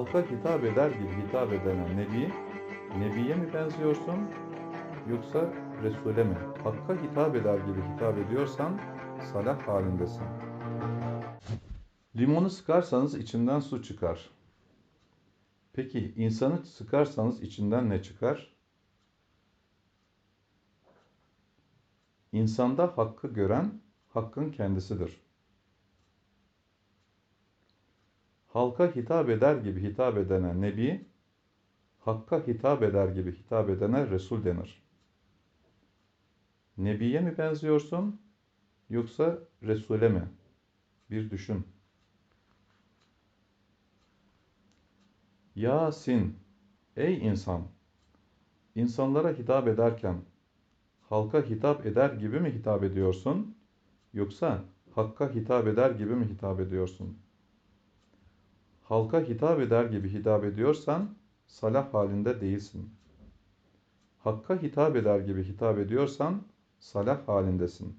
halka hitap eder gibi hitap edene Nebi, Nebiye mi benziyorsun yoksa Resul'e mi? Hakka hitap eder gibi hitap ediyorsan salah halindesin. Limonu sıkarsanız içinden su çıkar. Peki insanı sıkarsanız içinden ne çıkar? İnsanda hakkı gören hakkın kendisidir. Halka hitap eder gibi hitap edene Nebi, Hakka hitap eder gibi hitap edene Resul denir. Nebiye mi benziyorsun yoksa Resul'e mi? Bir düşün. Yasin, ey insan! İnsanlara hitap ederken halka hitap eder gibi mi hitap ediyorsun yoksa Hakka hitap eder gibi mi hitap ediyorsun? Halka hitap eder gibi hitap ediyorsan salah halinde değilsin. Hakka hitap eder gibi hitap ediyorsan salah halindesin.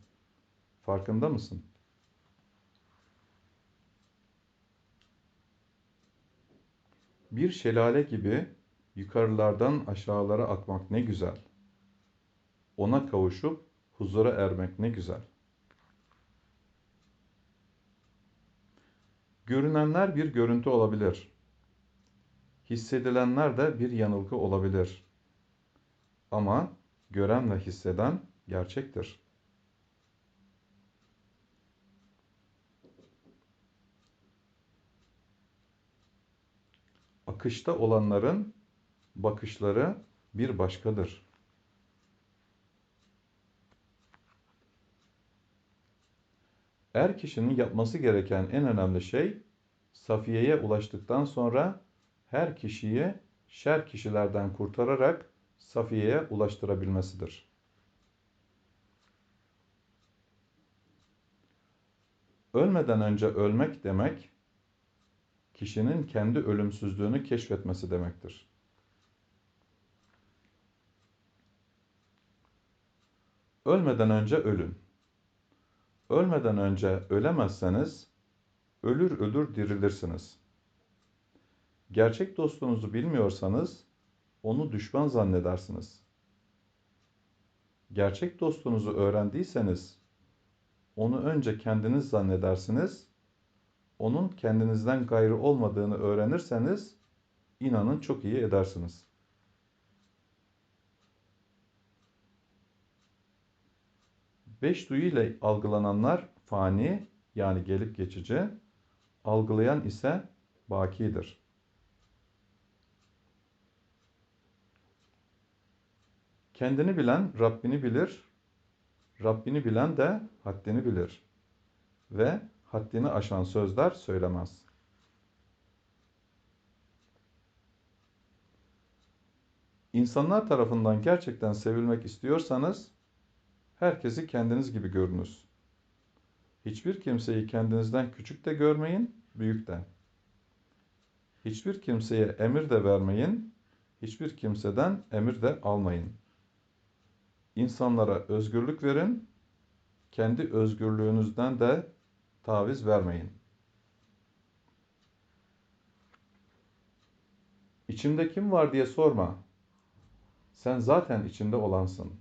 Farkında mısın? Bir şelale gibi yukarılardan aşağılara akmak ne güzel. Ona kavuşup huzura ermek ne güzel. Görünenler bir görüntü olabilir. Hissedilenler de bir yanılgı olabilir. Ama gören ve hisseden gerçektir. Akışta olanların bakışları bir başkadır. Er kişinin yapması gereken en önemli şey Safiye'ye ulaştıktan sonra her kişiyi şer kişilerden kurtararak Safiye'ye ulaştırabilmesidir. Ölmeden önce ölmek demek, kişinin kendi ölümsüzlüğünü keşfetmesi demektir. Ölmeden önce ölün. Ölmeden önce ölemezseniz, ölür ölür dirilirsiniz. Gerçek dostunuzu bilmiyorsanız, onu düşman zannedersiniz. Gerçek dostunuzu öğrendiyseniz, onu önce kendiniz zannedersiniz, onun kendinizden gayrı olmadığını öğrenirseniz, inanın çok iyi edersiniz. Beş duyu ile algılananlar fani yani gelip geçici, algılayan ise bakidir. Kendini bilen Rabbini bilir, Rabbini bilen de haddini bilir ve haddini aşan sözler söylemez. İnsanlar tarafından gerçekten sevilmek istiyorsanız, herkesi kendiniz gibi görünüz. Hiçbir kimseyi kendinizden küçük de görmeyin, büyük de. Hiçbir kimseye emir de vermeyin, hiçbir kimseden emir de almayın. İnsanlara özgürlük verin, kendi özgürlüğünüzden de taviz vermeyin. İçimde kim var diye sorma. Sen zaten içinde olansın.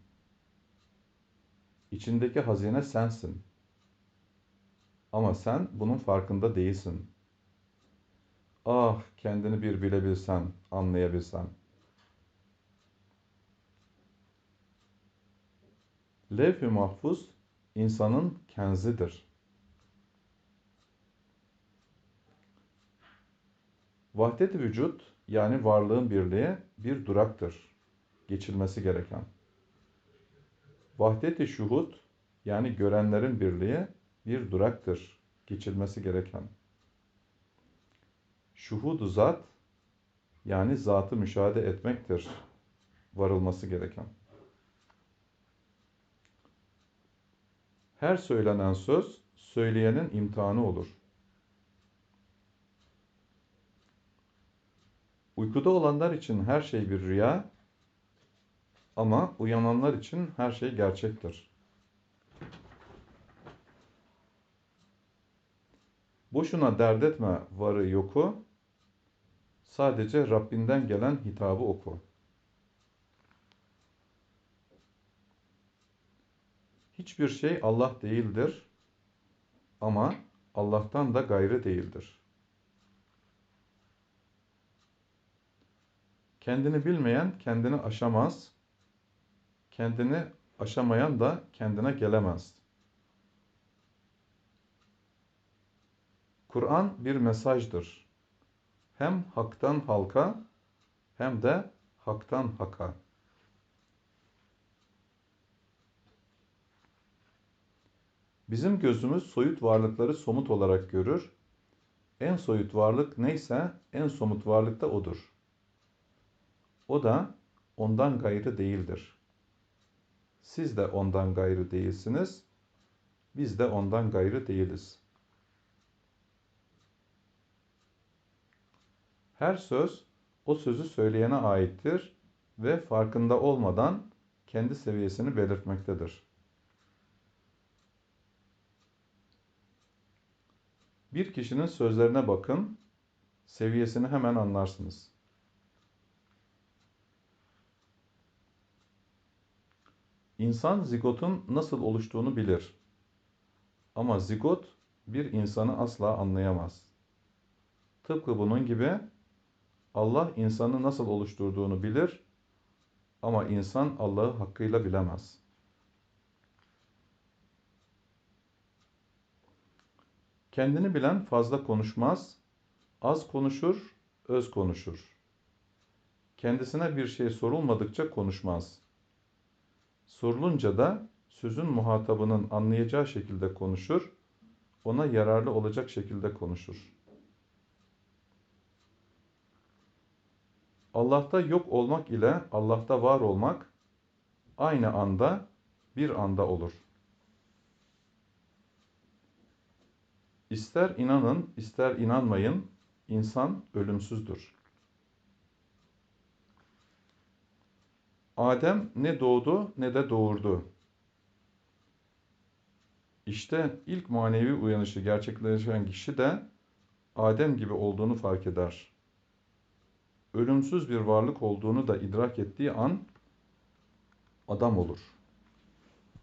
İçindeki hazine sensin. Ama sen bunun farkında değilsin. Ah kendini bir bilebilsen, anlayabilsen. Levh-i mahfuz insanın kenzidir. Vahdet-i vücut yani varlığın birliği bir duraktır. Geçilmesi gereken. Vahdet-i şuhud yani görenlerin birliği bir duraktır. Geçilmesi gereken. Şuhudu zat yani zatı müşahede etmektir. Varılması gereken. Her söylenen söz söyleyenin imtihanı olur. Uykuda olanlar için her şey bir rüya ama uyananlar için her şey gerçektir. Boşuna dert etme varı yoku, Sadece Rabbinden gelen hitabı oku. Hiçbir şey Allah değildir ama Allah'tan da gayrı değildir. Kendini bilmeyen kendini aşamaz, kendini aşamayan da kendine gelemez. Kur'an bir mesajdır. Hem haktan halka hem de haktan haka. Bizim gözümüz soyut varlıkları somut olarak görür. En soyut varlık neyse en somut varlık da odur. O da ondan gayrı değildir. Siz de ondan gayrı değilsiniz. Biz de ondan gayrı değiliz. Her söz o sözü söyleyene aittir ve farkında olmadan kendi seviyesini belirtmektedir. Bir kişinin sözlerine bakın, seviyesini hemen anlarsınız. İnsan zigotun nasıl oluştuğunu bilir. Ama zigot bir insanı asla anlayamaz. Tıpkı bunun gibi Allah insanı nasıl oluşturduğunu bilir ama insan Allah'ı hakkıyla bilemez. Kendini bilen fazla konuşmaz, az konuşur, öz konuşur. Kendisine bir şey sorulmadıkça konuşmaz. Sorulunca da sözün muhatabının anlayacağı şekilde konuşur, ona yararlı olacak şekilde konuşur. Allah'ta yok olmak ile Allah'ta var olmak aynı anda bir anda olur. İster inanın, ister inanmayın, insan ölümsüzdür. Adem ne doğdu ne de doğurdu. İşte ilk manevi uyanışı gerçekleşen kişi de Adem gibi olduğunu fark eder. Ölümsüz bir varlık olduğunu da idrak ettiği an adam olur.''